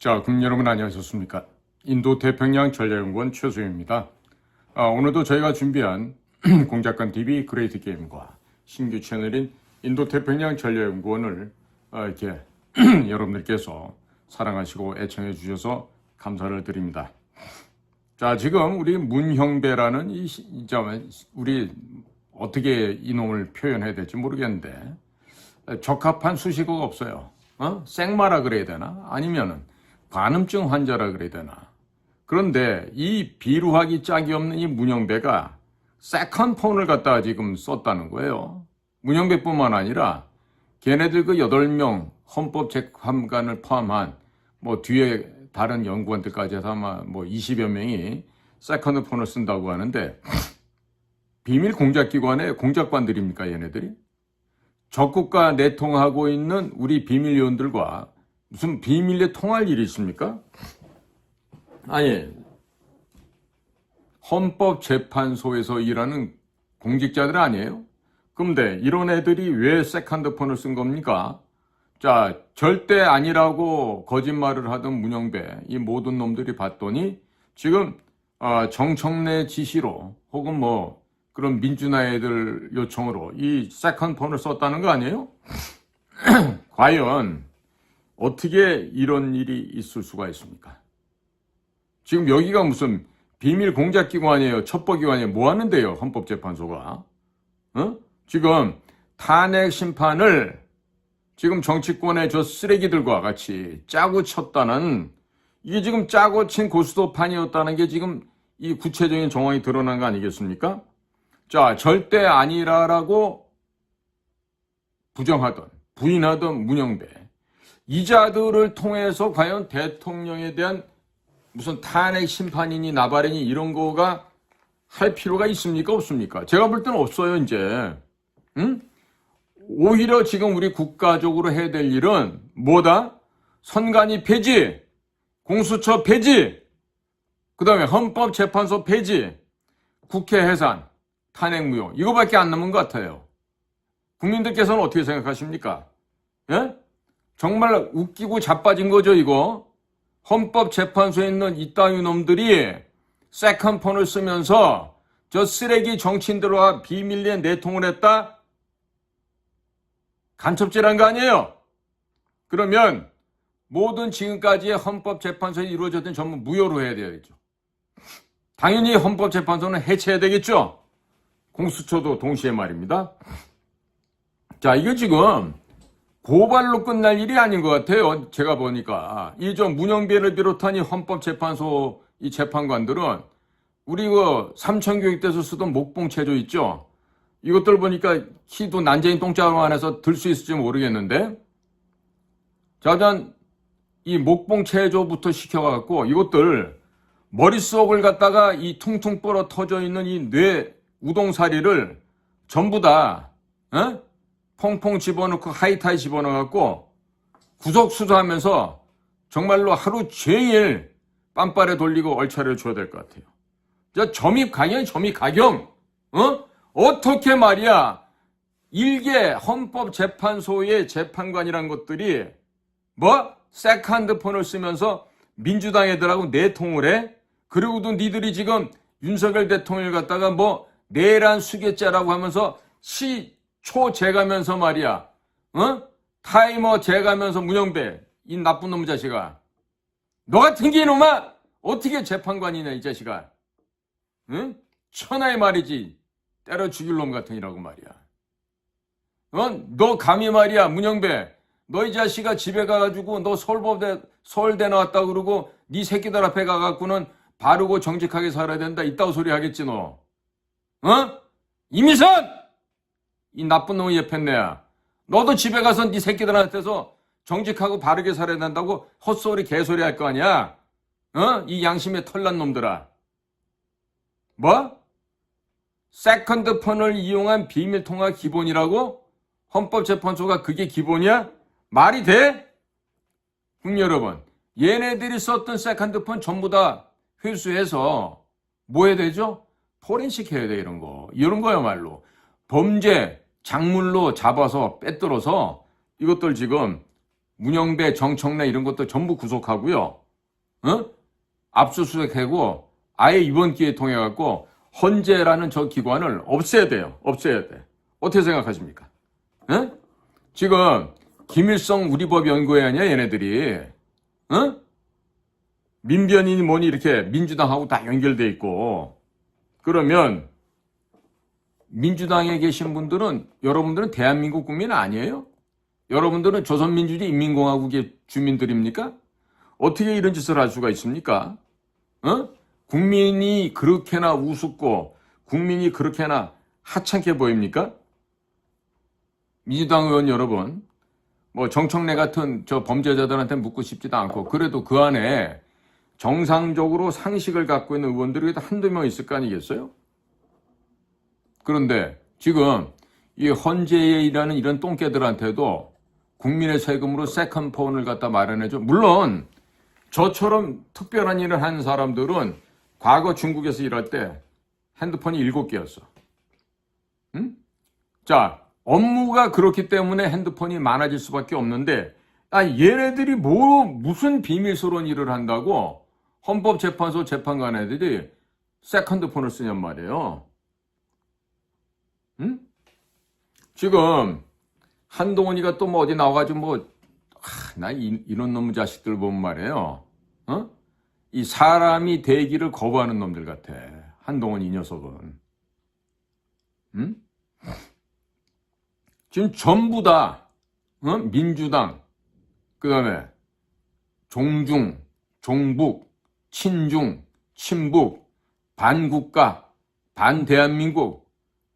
자, 그럼 여러분 안녕하셨습니까? 인도 태평양 전략연구원 최수영입니다. 아, 오늘도 저희가 준비한 공작관 TV 그레이트 게임과 신규 채널인 인도 태평양 전략연구원을 아, 이렇게 여러분들께서 사랑하시고 애청해 주셔서 감사를 드립니다. 자, 지금 우리 문형배라는 이, 자, 우리 어떻게 이놈을 표현해야 될지 모르겠는데 적합한 수식어가 없어요. 어? 생마라 그래야 되나? 아니면은 관음증 환자라 그래야 되나? 그런데 이 비루하기 짝이 없는 이 문영배가 세컨 폰을 갖다가 지금 썼다는 거예요. 문영배뿐만 아니라 걔네들 그 8명 헌법 재판관을 포함한 뭐 뒤에 다른 연구원들까지 해서 아마 뭐 20여 명이 세컨드 폰을 쓴다고 하는데 비밀 공작기관의 공작관들입니까 얘네들이? 적국과 내통하고 있는 우리 비밀 요원들과 무슨 비밀에 통할 일이 있습니까? 아니, 헌법재판소에서 일하는 공직자들 아니에요? 그런데 이런 애들이 왜 세컨드폰을 쓴 겁니까? 자, 절대 아니라고 거짓말을 하던 문영배, 이 모든 놈들이 봤더니 지금 아, 정청래 지시로 혹은 뭐 그런 민주나 애들 요청으로 이 세컨폰을 썼다는 거 아니에요? 과연 어떻게 이런 일이 있을 수가 있습니까? 지금 여기가 무슨 비밀 공작기관이에요? 첩보기관이에요? 뭐 하는데요? 헌법재판소가? 어? 지금 탄핵 심판을 지금 정치권의 저 쓰레기들과 같이 짜고 쳤다는 이게 지금 짜고 친 고스톱판이었다는 게 지금 이 구체적인 정황이 드러난 거 아니겠습니까? 자, 절대 아니라라고 부정하던, 부인하던 문영배. 이자들을 통해서 과연 대통령에 대한 무슨 탄핵 심판이니 나발이니 이런 거가 할 필요가 있습니까? 없습니까? 제가 볼 때는 없어요, 이제. 응? 오히려 지금 우리 국가적으로 해야 될 일은 뭐다? 선관위 폐지, 공수처 폐지, 그 다음에 헌법재판소 폐지, 국회 해산, 탄핵 무효. 이거밖에 안 남은 것 같아요. 국민들께서는 어떻게 생각하십니까? 예? 정말 웃기고 자빠진 거죠, 이거. 헌법재판소에 있는 이따위 놈들이 세컨폰을 쓰면서 저 쓰레기 정치인들과 비밀리에 내통을 했다? 간첩질한 거 아니에요? 그러면 모든 지금까지의 헌법재판소에 이루어졌던 전부 무효로 해야 되겠죠. 당연히 헌법재판소는 해체해야 되겠죠. 공수처도 동시에 말입니다. 자, 이거 지금 고발로 끝날 일이 아닌 것 같아요. 제가 보니까 이 저 문영배를 비롯한 이 헌법재판소 이 재판관들은 우리 그 삼천교육대에서 쓰던 목봉 체조 있죠. 이것들 보니까 키도 난쟁이 똥자루 안에서 들 수 있을지 모르겠는데 자단 이 목봉 체조부터 시켜갖고 이것들 머릿속을 갖다가 이 퉁퉁 뻗어 터져 있는 이 뇌 우동사리를 전부 다 어? 퐁퐁 집어넣고 하이타이 집어넣어갖고 구속 수사하면서 정말로 하루 종일 빰빠레 돌리고 얼차려 줘야 될 것 같아요. 저 점입 강연 점입 가경 어? 어떻게 말이야 일개 헌법재판소의 재판관이란 것들이 뭐 세컨드폰을 쓰면서 민주당 애들하고 내통을 해? 그리고도 니들이 지금 윤석열 대통령을 갖다가 뭐 내란 수괴죄라고 하면서 시 초 재가면서 말이야. 어? 타이머 재가면서 문영배. 이 나쁜 놈 자식아. 너 같은 게 이놈아 어떻게 재판관이냐 이 자식아. 응? 천하의 말이지. 때려 죽일 놈 같으니라고 말이야. 어? 너 감히 말이야 문영배. 너 이 자식아 집에 가가지고 너 서울법대 서울대 나왔다 그러고 네 새끼들 앞에 가갖고는 바르고 정직하게 살아야 된다. 이따구 소리 하겠지 너. 어? 이미선 이 나쁜 놈의 예편네야 너도 집에 가서 네 새끼들한테서 정직하고 바르게 살아야 된다고 헛소리 개소리 할 거 아니야 어? 이 양심에 털난 놈들아 뭐? 세컨드 폰을 이용한 비밀 통화 기본이라고? 헌법재판소가 그게 기본이야? 말이 돼? 국민 여러분, 얘네들이 썼던 세컨드 폰 전부 다 회수해서 뭐 해야 되죠? 포렌식 해야 돼, 이런 거. 이런 거야말로. 범죄, 작물로 잡아서 빼들어서 이것들 지금 문영배, 정청래 이런 것도 전부 구속하고요. 어? 압수수색하고 아예 이번 기회에 통해 갖고 헌재라는 저 기관을 없애야 돼요. 없애야 돼. 어떻게 생각하십니까? 어? 지금 김일성 우리법 연구회원이야 얘네들이. 어? 민변인이 뭐니 이렇게 민주당하고 다 연결돼 있고 그러면 민주당에 계신 분들은 여러분들은 대한민국 국민 아니에요? 여러분들은 조선민주주의 인민공화국의 주민들입니까? 어떻게 이런 짓을 할 수가 있습니까? 어? 국민이 그렇게나 우습고 국민이 그렇게나 하찮게 보입니까? 민주당 의원 여러분, 뭐 정청래 같은 저 범죄자들한테 묻고 싶지도 않고 그래도 그 안에 정상적으로 상식을 갖고 있는 의원들이 한두 명 있을 거 아니겠어요? 그런데 지금 이 헌재에 일하는 이런 똥개들한테도 국민의 세금으로 세컨 폰을 갖다 마련해줘. 물론 저처럼 특별한 일을 하는 사람들은 과거 중국에서 일할 때 핸드폰이 일곱 개였어. 응? 자, 업무가 그렇기 때문에 핸드폰이 많아질 수밖에 없는데, 아, 얘네들이 뭐, 무슨 비밀스러운 일을 한다고 헌법재판소 재판관 애들이 세컨드폰을 쓰냔 말이에요. 응? 지금 한동훈이가 또 뭐 어디 나와가지고 뭐, 아, 나 이, 이런 놈 자식들 보면 말이에요. 어? 이 사람이 대기를 거부하는 놈들 같아. 한동훈 이 녀석은. 응? 지금 전부 다, 어? 민주당, 그 다음에 종중, 종북, 친중, 친북, 반국가, 반대한민국,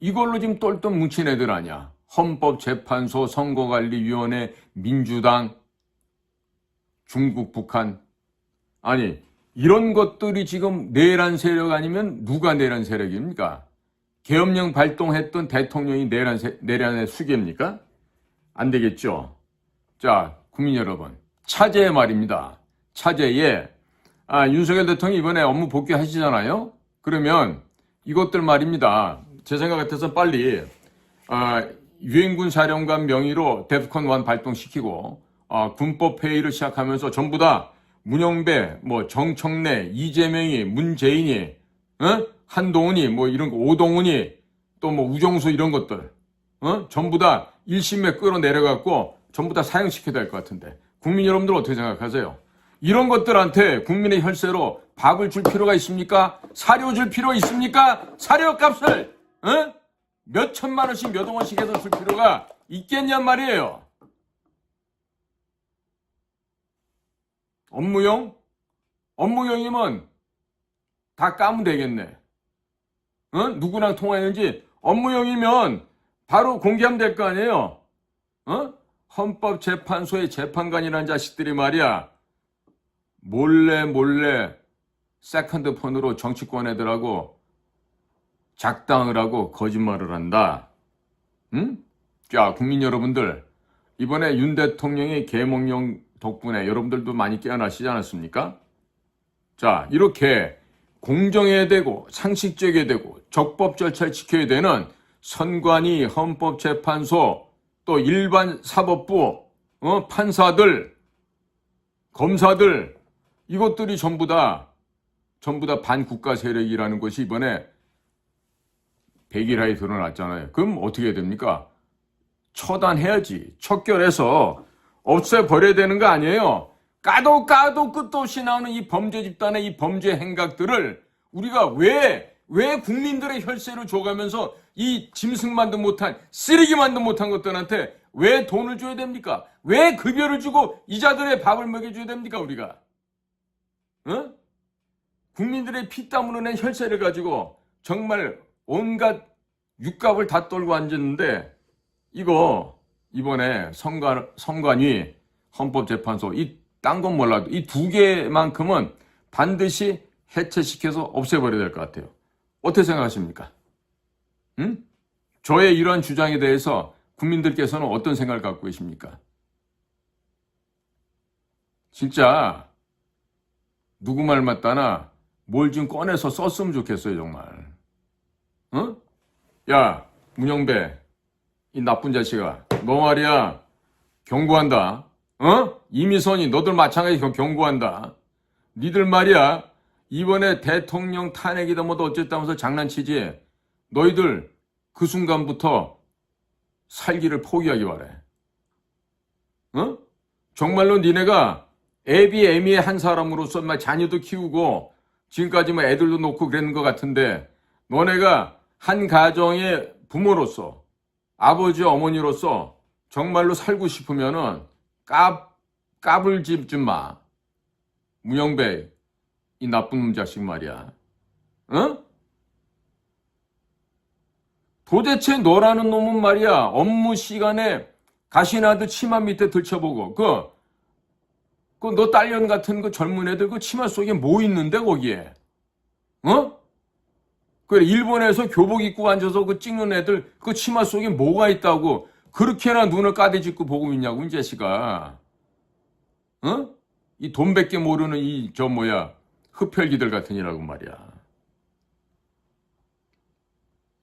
이걸로 지금 똘똘 뭉친 애들 아니야. 헌법재판소, 선거관리위원회, 민주당, 중국, 북한. 아니, 이런 것들이 지금 내란 세력 아니면 누가 내란 세력입니까? 계엄령 발동했던 대통령이 내란, 세, 내란의 수계입니까? 안 되겠죠. 자, 국민 여러분. 차제에 말입니다. 차제에, 아, 윤석열 대통령이 이번에 업무 복귀하시잖아요? 그러면 이것들 말입니다. 제 생각 같아서 빨리, 아, 유엔군 사령관 명의로 데프콘 1 발동시키고, 아, 군법 회의를 시작하면서 전부 다 문영배, 뭐 정청래, 이재명이, 문재인이, 어? 한동훈이, 뭐 이런 거, 오동훈이, 또 뭐 우정수 이런 것들, 어? 전부 다 1심에 끌어내려갖고 전부 다 사형시켜야 될 것 같은데. 국민 여러분들 어떻게 생각하세요? 이런 것들한테 국민의 혈세로 밥을 줄 필요가 있습니까? 사료 줄 필요 있습니까? 사료 값을, 어? 몇 천만 원씩 몇 원씩 해서 줄 필요가 있겠냔 말이에요. 업무용? 업무용이면 다 까면 되겠네. 어? 누구랑 통화했는지 업무용이면 바로 공개하면 될 거 아니에요. 어? 헌법재판소의 재판관이라는 자식들이 말이야. 몰래 몰래 세컨드 폰으로 정치권 애들하고 작당을 하고 거짓말을 한다. 응? 자, 국민 여러분들, 이번에 윤 대통령의 계몽령 덕분에 여러분들도 많이 깨어나시지 않았습니까? 자, 이렇게 공정해야 되고 상식적이어야 되고 적법 절차를 지켜야 되는 선관위, 헌법재판소, 또 일반 사법부, 어, 판사들, 검사들 이것들이 전부 다 전부 다 반국가 세력이라는 것이 이번에 백일하에 드러났잖아요. 그럼 어떻게 해야 됩니까? 처단해야지. 척결해서 없애버려야 되는 거 아니에요? 까도 까도 끝도 없이 나오는 이 범죄 집단의 이 범죄 행각들을 우리가 왜, 왜 국민들의 혈세를 줘가면서 이 짐승만도 못한, 쓰레기만도 못한 것들한테 왜 돈을 줘야 됩니까? 왜 급여를 주고 이자들의 밥을 먹여줘야 됩니까, 우리가? 어? 국민들의 피땀 흘려낸 혈세를 가지고 정말 온갖 육갑을 다 떨고 앉았는데 이거 이번에 선관, 선관위 헌법재판소 이 딴 건 몰라도 이 두 개만큼은 반드시 해체시켜서 없애버려야 될 것 같아요. 어떻게 생각하십니까? 응? 저의 이러한 주장에 대해서 국민들께서는 어떤 생각을 갖고 계십니까? 진짜 누구 말 맞다나 뭘 좀 꺼내서 썼으면 좋겠어요 정말. 어? 야 문영배 이 나쁜 자식아 너 말이야 경고한다. 어? 이미선이 너들 마찬가지 경- 경고한다. 니들 말이야. 이번에 대통령 탄핵이다 뭐다 어쨌다면서 장난치지. 너희들 그 순간부터 살기를 포기하기 바래. 어? 정말로 니네가 애비 애미의 한 사람으로서 막 자녀도 키우고 지금까지 뭐 애들도 놓고 그랬는 것 같은데 너네가 한 가정의 부모로서 아버지 어머니로서 정말로 살고 싶으면은 까 까불집 좀 마. 무영배 이 나쁜 놈 자식 말이야. 어? 도대체 너라는 놈은 말이야 업무 시간에 가시나드 치마 밑에 들춰보고 그 그 너 딸년 같은 그 젊은 애들 그 치마 속에 뭐 있는데 거기에 어? 그래 일본에서 교복 입고 앉아서 그 찍는 애들 그 치마 속에 뭐가 있다고 그렇게나 눈을 까대짓고 보고 있냐고 이 자식아 어? 이 돈밖에 모르는 이 저 뭐야 흡혈귀들 같은 이라고 말이야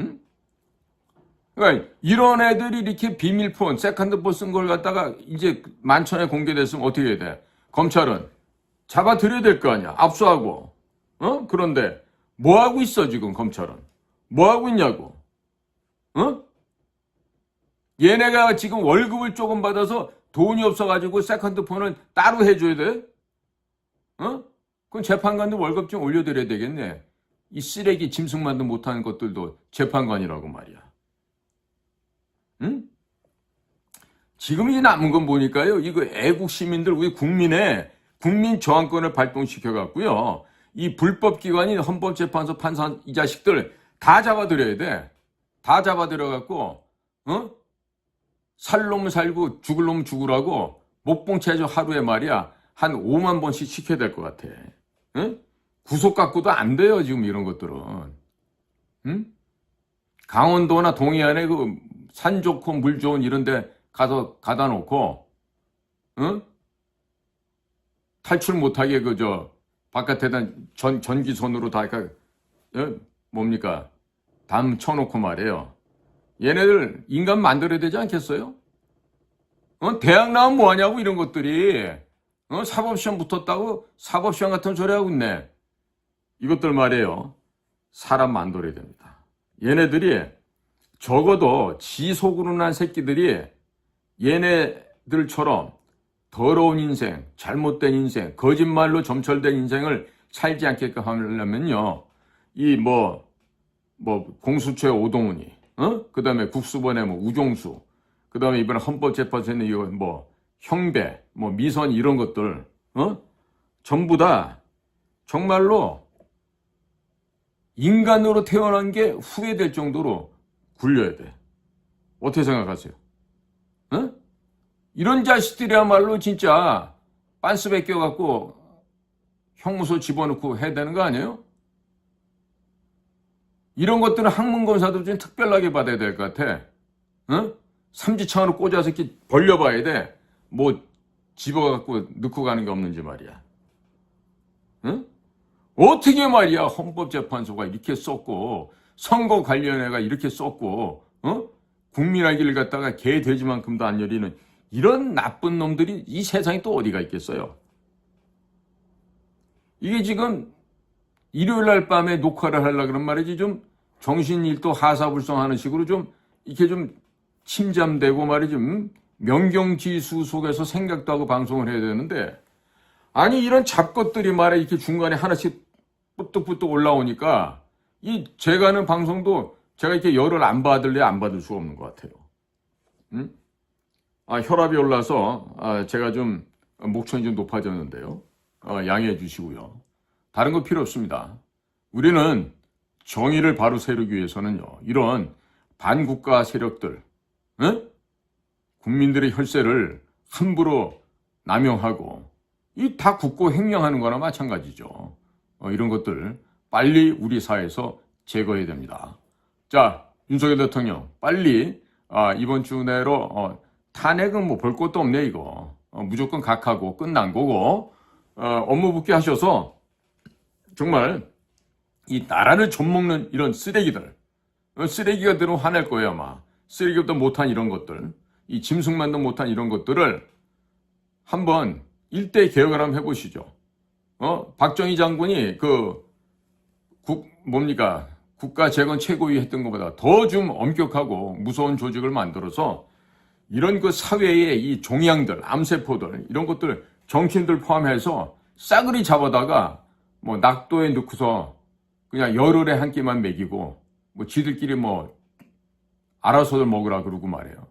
응? 그러니까 이런 애들이 이렇게 비밀폰 세컨드폰 쓴 걸 갖다가 이제 만천에 공개됐으면 어떻게 해야 돼 검찰은 잡아들여야 될 거 아니야 압수하고 어? 그런데 뭐 하고 있어 지금 검찰은? 뭐 하고 있냐고? 어? 얘네가 지금 월급을 조금 받아서 돈이 없어가지고 세컨드폰을 따로 해줘야 돼? 어? 그럼 재판관도 월급 좀 올려드려야 되겠네. 이 쓰레기 짐승만도 못하는 것들도 재판관이라고 말이야. 응? 지금 이 남은 건 보니까요. 이거 애국 시민들 우리 국민의 국민 저항권을 발동시켜 갖고요. 이 불법 기관인 헌법재판소 판사 이 자식들 다 잡아들여야 돼. 다 잡아들여 갖고 어? 살 놈 살고 죽을 놈 죽으라고 목봉 체조 하루에 말이야 한 5만 번씩 시켜야 될 것 같아. 응? 구속 갖고도 안 돼요 지금 이런 것들은. 응? 강원도나 동해안에 그 산 좋고 물 좋은 이런 데 가서 가다 놓고, 응? 탈출 못하게 그 저 바깥에다 전 전기선으로 다 그, 예? 뭡니까 담 쳐놓고 말이에요. 얘네들 인간 만들어야 되지 않겠어요? 어? 대학 나오면 뭐하냐고 이런 것들이 어? 사법시험 붙었다고 사법시험 같은 소리 하고 있네. 이것들 말이에요. 사람 만들어야 됩니다. 얘네들이 적어도 지 속으로 난 새끼들이 얘네들처럼 더러운 인생, 잘못된 인생, 거짓말로 점철된 인생을 살지 않게끔 하려면요. 이 뭐, 뭐, 공수처의 오동훈이, 어? 그 다음에 국수본의 뭐 우종수, 그 다음에 이번에 헌법재판소에 이거 뭐, 형배, 뭐, 미선 이런 것들, 어? 전부 다 정말로 인간으로 태어난 게 후회될 정도로 굴려야 돼. 어떻게 생각하세요? 어? 이런 자식들이야말로 진짜 빤스 벗겨갖고 형무소 집어넣고 해야 되는 거 아니에요? 이런 것들은 학문검사도 좀 특별하게 받아야 될 것 같아. 어? 삼지창으로 꽂아서 이렇게 벌려봐야 돼. 뭐 집어갖고 넣고 가는 게 없는지 말이야. 응? 어떻게 말이야 헌법재판소가 이렇게 썼고 선거관련회가 이렇게 썼고 어? 국민의길 갖다가 개 돼지만큼도 안 열리는 이런 나쁜 놈들이 이 세상에 또 어디가 있겠어요? 이게 지금 일요일 날 밤에 녹화를 하려 그런 말이지 좀 정신일도 하사불성하는 식으로 좀 이렇게 좀 침잠되고 말이지 음? 명경지수 속에서 생각도 하고 방송을 해야 되는데 아니 이런 잡것들이 말이야 이렇게 중간에 하나씩 뿌뚝뿌뚝 올라오니까 이 제가 하는 방송도 제가 이렇게 열을 안 받을래 안 받을 수가 없는 것 같아요. 음? 아, 혈압이 올라서 아, 제가 좀 목청이 좀 높아졌는데요. 어, 양해해 주시고요. 다른 거 필요 없습니다. 우리는 정의를 바로 세우기 위해서는요. 이런 반국가 세력들, 에? 국민들의 혈세를 함부로 남용하고 이 다 국고 횡령하는 거나 마찬가지죠. 어, 이런 것들 빨리 우리 사회에서 제거해야 됩니다. 자, 윤석열 대통령 빨리 아, 이번 주 내로 어, 탄핵은 뭐 볼 것도 없네 이거 어, 무조건 각하고 끝난 거고 어, 업무 복귀하셔서 정말 이 나라를 좀먹는 이런 쓰레기들 어, 쓰레기가 들어 화낼 거예요 아마 쓰레기도 못한 이런 것들 이 짐승만도 못한 이런 것들을 한번 일대 개혁을 한번 해보시죠. 어? 박정희 장군이 그, 국, 뭡니까? 국가 재건 최고위 했던 것보다 더 좀 엄격하고 무서운 조직을 만들어서 이런 그 사회의 이 종양들, 암세포들, 이런 것들 정치인들 포함해서 싸그리 잡아다가 뭐 낙도에 넣고서 그냥 열흘에 한 끼만 먹이고 뭐 지들끼리 뭐 알아서들 먹으라 그러고 말이에요.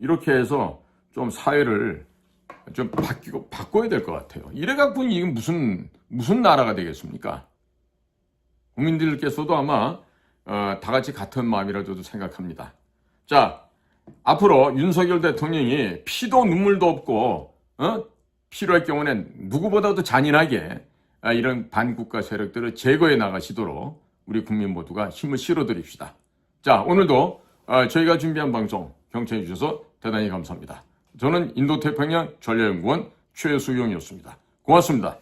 이렇게 해서 좀 사회를 좀 바뀌고 바꿔야 될 것 같아요. 이래 갖고 이게 무슨 무슨 나라가 되겠습니까? 국민들께서도 아마 어, 다 같이 같은 마음이라 저도 생각합니다. 자, 앞으로 윤석열 대통령이 피도 눈물도 없고 어? 필요할 경우는 누구보다도 잔인하게 아, 이런 반국가 세력들을 제거해 나가시도록 우리 국민 모두가 힘을 실어드립시다. 자, 오늘도 아, 저희가 준비한 방송 경청해 주셔서 대단히 감사합니다. 저는 인도태평양 전략연구원 최수용이었습니다. 고맙습니다.